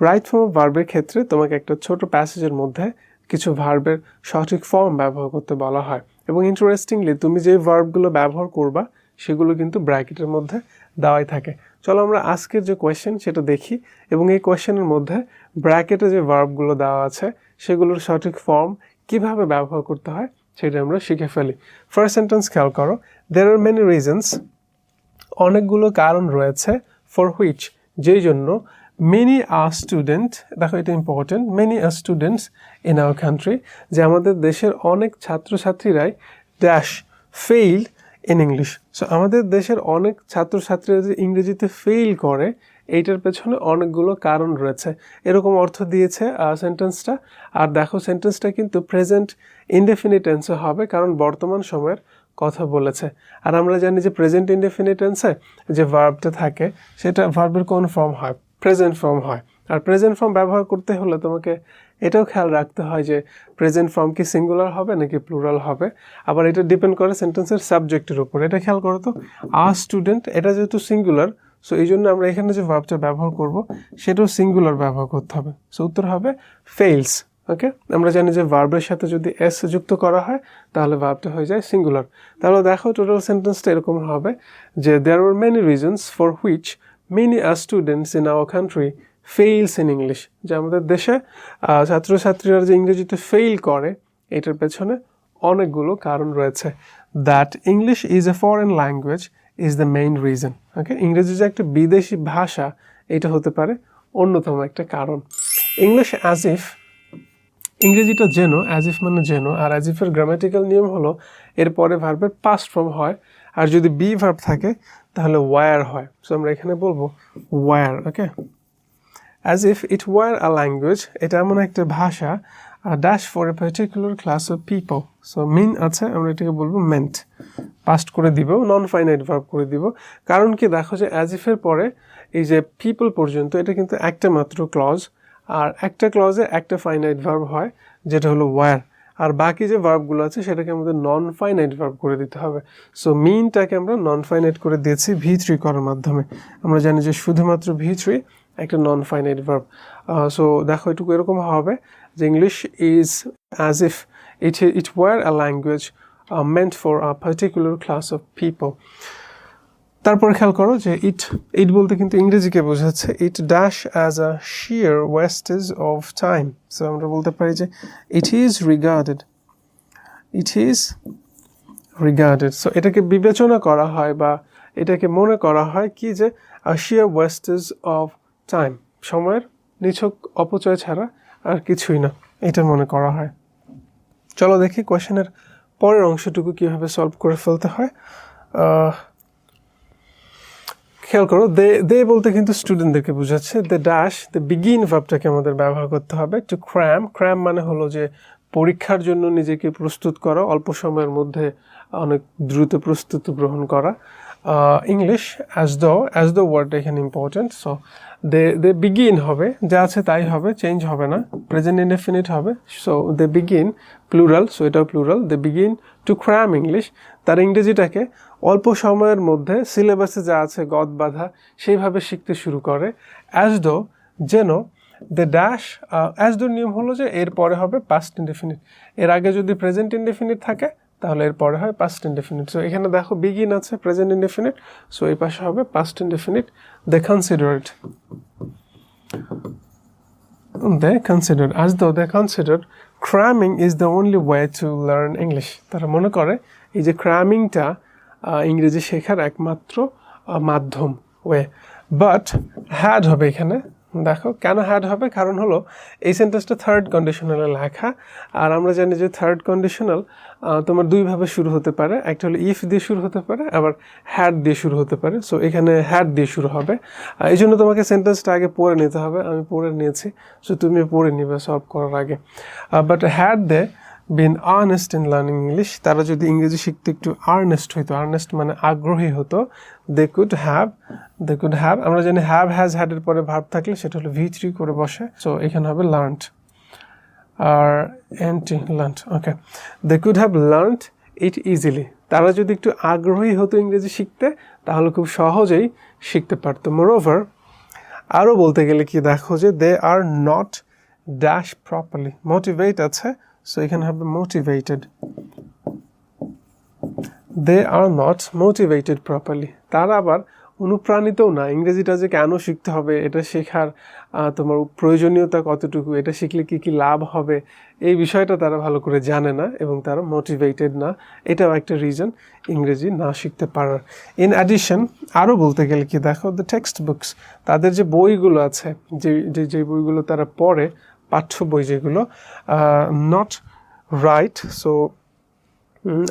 Right form ভার্বের ক্ষেত্রে তোমাকে একটা ছোট প্যাসেজের মধ্যে কিছু ভার্বের সঠিক ফর্ম ব্যবহার করতে বলা হয়। এবং ইন্টারেস্টিংলি তুমি যে ভার্বগুলো ব্যবহার করবা, সেগুলো কিন্তু ব্র্যাকেটের মধ্যে দেওয়াই থাকে। চলো আমরা আজকের যে কোয়েশ্চেন সেটা দেখি। এবং এই কোয়েশ্চেনের মধ্যে ব্র্যাকেটে যে ভার্বগুলো দেওয়া আছে, সেগুলোর সঠিক ফর্ম কীভাবে ব্যবহার করতে হয়, সেটা আমরা শিখে ফেলি। ফার্স্ট সেন্টেন্স খেয়াল করো। দের আর মেনি রিজনস অনেকগুলো কারণ রয়েছে ফর হুইচ যেই জন্য মেনি আর স্টুডেন্ট দেখো এটা ইম্পর্টেন্ট মেনি আর স্টুডেন্টস ইন আওয়ার কান্ট্রি যে আমাদের দেশের অনেক ছাত্রছাত্রীরাই dash fail in English so আমাদের দেশের অনেক ছাত্রছাত্রীরা যে ইংরেজিতে ফেইল করে, এইটার পেছনে অনেকগুলো কারণ রয়েছে। এরকম অর্থ দিয়েছে সেন্টেন্সটা আর দেখো সেন্টেন্সটা কিন্তু প্রেজেন্ট ইনডেফিনিট টেন্সে হবে, কারণ বর্তমান সময়ের কথা বলেছে। আর আমরা জানি যে প্রেজেন্ট ইনডেফিনিট টেন্সে যে ভার্বটা থাকে, সেটা ভার্বের কোন ফর্ম হয়? প্রেজেন্ট ফর্ম হয়। আর প্রেজেন্ট ফর্ম ব্যবহার করতে হলে তোমাকে এটাও খেয়াল রাখতে হয় যে প্রেজেন্ট ফর্ম কি সিঙ্গুলার হবে নাকি প্লুরাল হবে। আবার এটা ডিপেন্ড করে সেন্টেন্সের সাবজেক্টের উপর। এটা খেয়াল করো তো আ স্টুডেন্ট এটা যেহেতু সিঙ্গুলার সো এই জন্য আমরা এখানে যে ভার্বটা ব্যবহার করব, সেটাও সিঙ্গুলার ব্যবহার করতে হবে। সো উত্তর হবে ফেইলস ওকে আমরা জানি যে ভার্বের সাথে যদি এস যুক্ত করা হয়, তাহলে ভার্বটা হয়ে যায় সিঙ্গুলার তাহলে দেখো টোটাল সেন্টেন্সটা এরকম হবে যে there are many reasons for which many students in our country fails in English যে আমাদের দেশে ছাত্রছাত্রীরা যে ইংরেজিতে ফেইল করে, এটার পেছনে অনেকগুলো কারণ রয়েছে। That English is a foreign language is the main reason okay ইংরেজি যে একটা বিদেশি ভাষা, এটা হতে পারে অন্যতম একটা কারণ। ইংলিশ অ্যাজ ইফ ইংরেজিটা জেনো অ্যাজ ইফ মানে জেনো আর অ্যাজ ইফের গ্রামাটিক্যাল নিয়ম হলো, এরপরে ভার্বের পাস্ট ফর্ম হয় আর যদি বি ভার্ব থাকে, তাহলে ওয়ার হয়। সো আমরা এখানে বলব were okay as if it were a language এটা এমন একটা ভাষা dash for a particular class of people so mean আছে, আমরা এটাকে বলব মেন্ট পাস্ট করে দিব নন ফাইনাইট ভার্ব করে দিব। কারণ কি, দেখো যে অ্যাজ ইফের পরে এই যে পিপল পর্যন্ত, এটা কিন্তু একটা মাত্র ক্লজ আর একটা ক্লজে একটা ফাইনাইট ভার্ব হয়, যেটা হলো ওয়ার আর বাকি যে ভার্বগুলো আছে, সেটাকে আমাদের নন ফাইনাইট ভার্ব করে দিতে হবে। সো মিনটাকে আমরা নন ফাইনাইট করে দিয়েছি ভি থ্রি করার মাধ্যমে। আমরা জানি যে শুধুমাত্র ভি থ্রি একটা নন ফাইনাইট ভার্ব সো দেখো এটুকু এরকম হবে যে English is as if it it were a language meant for a particular class of people তারপরে খেয়াল করো যে ইট ইট বলতে কিন্তু ইংরেজিকে বোঝাচ্ছে it dash as a sheer wastage of time so আমরা বলতে পারি যে it is regarded it is regarded so এটাকে বিবেচনা করা হয় বা এটাকে মনে করা হয় কি যে a sheer wastage of time সময়ের নিছক অপচয় ছাড়া আর কিছুই না, এটা মনে করা হয়। চলো দেখি কোয়েশনের পরের অংশটুকু কীভাবে সলভ করে ফেলতে হয়। খেয়াল করো দে দে বলতে কিন্তু স্টুডেন্টদেরকে বোঝাচ্ছে দ্য ড্যাশ দ্য বিগিন ভাবটাকে আমাদের ব্যবহার করতে হবে টু ক্র্যাম ক্র্যাম মানে হলো যে পরীক্ষার জন্য নিজেকে প্রস্তুত করা, অল্প সময়ের মধ্যে অনেক দ্রুত প্রস্তুতি গ্রহণ করা। English as the as the word এখানে important so they they begin হবে, যা আছে তাই হবে চেঞ্জ হবে না প্রেজেন্ট ইনডেফিনিট হবে so they begin plural so এটাও plural they begin to cram English তার ইংরেজিটাকে অল্প সময়ের মধ্যে সিলেবাসে যা আছে, গদ বাঁধা, সেইভাবে শিখতে শুরু করে অ্যাজ দো যেন দ্য ড্যাশ অ্যাজ দো নিয়ম হলো যে এর পরে হবে পাস্ট ইনডেফিনিট এর আগে যদি প্রেজেন্ট ইনডেফিনিট থাকে তাহলে এর পরে হয় পাস্ট ইনডেফিনিট সো এখানে দেখো বিগিন আছে প্রেজেন্ট ইনডেফিনিট সো এই পাশে হবে past indefinite they considered they considered আজ though they considered cramming is the only way to learn English তারা মনে করে, এই যে ক্রামিংটা ইংরেজি শেখার একমাত্র মাধ্যম ওয়ে বাট হ্যাড হবে এখানে দেখো, কেন হ্যাড হবে? কারণ হলো, এই সেন্টেন্সটা থার্ড কন্ডিশনালে লেখা, আর আমরা জানি যে থার্ড কন্ডিশনাল তোমার দুইভাবে শুরু হতে পারে, একটা হলো ইফ দিয়ে শুরু হতে পারে, আবার হ্যাড দিয়ে শুরু হতে পারে। সো এখানে হ্যাড দিয়ে শুরু হবে। এই জন্য তোমাকে সেন্টেন্সটা আগে পড়ে নিতে হবে। আমি পড়ে নিয়েছি সো তুমি পড়ে নিবে সলভ করার আগে। But had they been earnest in learning English তারা যদি ইংরেজি শিখতে একটু আর্নেস্ট হইতো আর্নেস্ট মানে আগ্রহী হতো they could have they could have আমরা জানি হ্যাভ হ্যাজ হ্যাডের পরে ভার্ব থাকলে সেটা হলো ভি থ্রি করে বসে সো এখানে হবে learned are anti learned okay they could have learned it easily তারা যদি একটু আগ্রহী হতো ইংরেজি শিখতে, তাহলে খুব সহজেই শিখতে পারতো। মোরওভার আরও বলতে গেলে কি, দেখো যে they are not dash properly motivate আছে সো এখানে হবে motivated they are not motivated properly তারা আবার অনুপ্রাণিতও না। ইংরেজিটা যে কেন শিখতে হবে, এটা শেখার তোমার প্রয়োজনীয়তা কতটুকু, এটা শিখলে কি কি লাভ হবে, এই বিষয়টা তারা ভালো করে জানে না এবং তারা মোটিভেটেড না। এটাও একটা রিজন ইংরেজি না শিখতে পারার। ইন অ্যাডিশন আরও বলতে গেলে কি, দেখো দ্য টেক্সট বুকস তাদের যে বইগুলো আছে যে যে বইগুলো তারা পড়ে পাঠ্য বই যেগুলো নট রাইট সো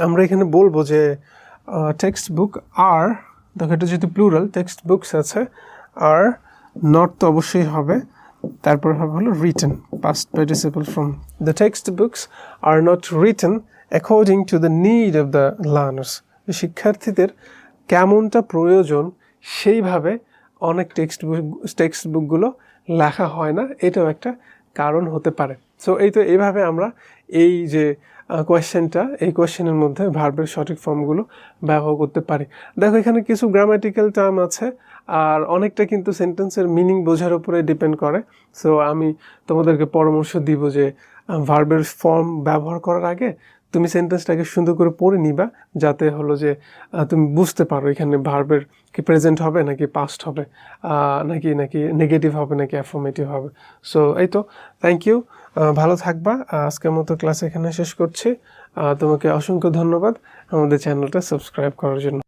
আমরা এখানে বলব যে টেক্সট বুক আর দেখো এটা যেহেতু প্লুরাল টেক্সট বুকস আছে আর নট তো অবশ্যই হবে, তারপর হবে হলো written past participle from the text books are not written according to the need of the learners শিক্ষার্থীদের কেমনটা প্রয়োজন সেইভাবে অনেক টেক্সট বুক টেক্সট বুকগুলো লেখা হয় না, এটাও একটা কারণ হতে পারে। সো এই তো এইভাবে আমরা এই যে কোয়েশ্চেনটা এই কোয়েশ্চেনের মধ্যে ভার্বের সঠিক ফর্মগুলো ব্যবহার করতে পারি। দেখো, এখানে কিছু গ্রামাটিক্যাল টার্ম আছে, আর অনেকটা কিন্তু সেন্টেন্সের মিনিং বোঝার উপরে ডিপেন্ড করে। সো আমি তোমাদেরকে পরামর্শ দিব যে ভার্বের ফর্ম ব্যবহার করার আগে তুমি সেন্টেন্সটাকে সুন্দর করে পড়ে নিবা, যাতে হলো যে তুমি বুঝতে পারো এখানে ভার্বের কি প্রেজেন্ট হবে নাকি পাস্ট হবে নাকি নাকি নেগেটিভ হবে, নাকি অ্যাফর্মেটিভ হবে। সো এই তো থ্যাংক ইউ ভালো থাকবা আজকের মতো ক্লাস এখানে শেষ করছি তোমাকে অসংখ্য ধন্যবাদ, আমাদের চ্যানেলটা সাবস্ক্রাইব করার জন্য।